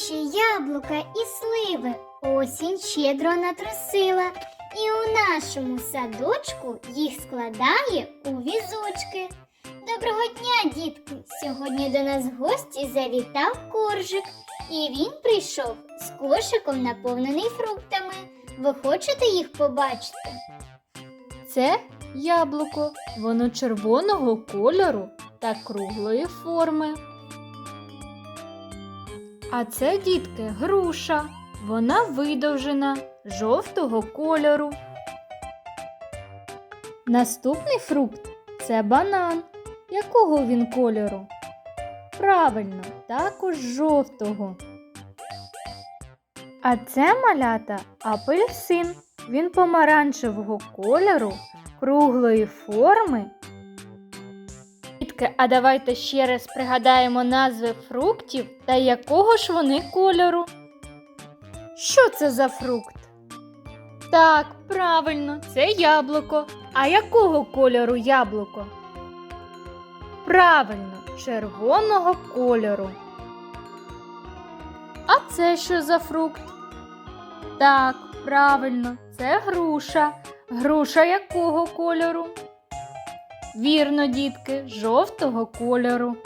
груші, яблука і сливи осінь щедро натрусила, і у нашому садочку їх складає у візочки. Доброго дня, дітки! Сьогодні до нас в гості завітав коржик, і він прийшов з кошиком, наповнений фруктами. Ви хочете їх побачити? Це яблуко. Воно червоного кольору та круглої форми. А це, дітки, груша. Вона видовжена, жовтого кольору. Наступний фрукт це банан. Якого він кольору? Правильно, також жовтого. А це малята апельсин. Він помаранчевого кольору, круглої форми. Дітки, а давайте ще раз пригадаємо назви фруктів та якого ж вони кольору. Що це за фрукт? Так, правильно, це яблуко. А якого кольору яблуко? Правильно, червоного кольору. А це що за фрукт? Так, правильно, це груша. Груша якого кольору? Вірно, дітки, жовтого кольору.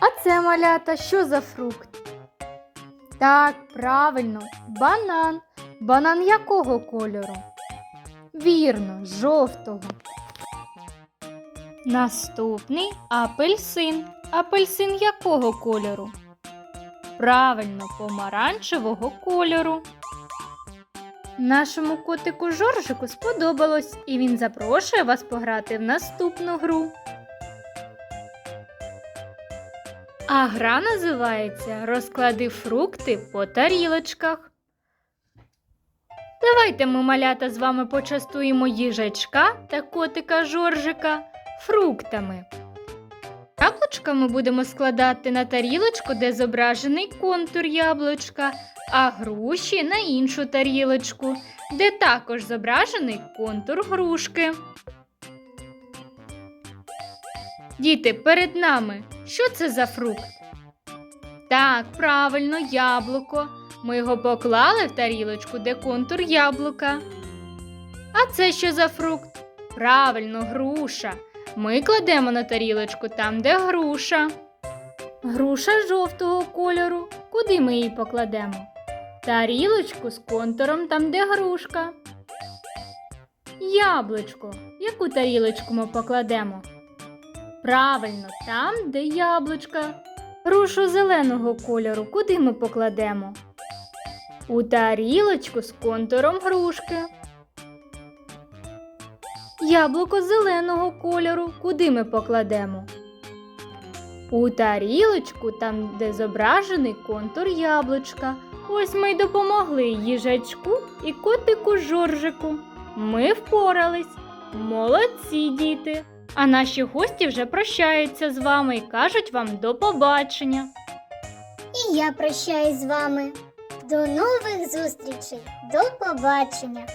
А це малята що за фрукт? Так, правильно, банан. Банан якого кольору? Вірно, жовтого. Наступний апельсин. Апельсин якого кольору? Правильно, помаранчевого кольору. Нашому котику Жоржику сподобалось, і він запрошує вас пограти в наступну гру. А гра називається Розклади фрукти по тарілочках. Давайте ми, малята, з вами почастуємо їжачка та котика Жоржика фруктами. Яблучка ми будемо складати на тарілочку, де зображений контур яблучка, а груші на іншу тарілочку, де також зображений контур грушки. Діти, перед нами що це за фрукт? Так, правильно, яблуко. Ми його поклали в тарілочку, де контур яблука. А це що за фрукт? Правильно, груша. Ми кладемо на тарілочку там, де груша. Груша жовтого кольору. Куди ми її покладемо? Тарілочку з контуром там, де грушка. Яблучко. Яку тарілочку ми покладемо? Правильно, там, де яблучка. Грушу зеленого кольору. Куди ми покладемо? У тарілочку з контуром грушки. Яблуко зеленого кольору. Куди ми покладемо? У тарілочку, там, де зображений контур яблучка. Ось ми й допомогли їжачку і котику Жоржику. Ми впорались. Молодці, діти! А наші гості вже прощаються з вами і кажуть вам до побачення. І я прощаюсь з вами. До нових зустрічей. До побачення.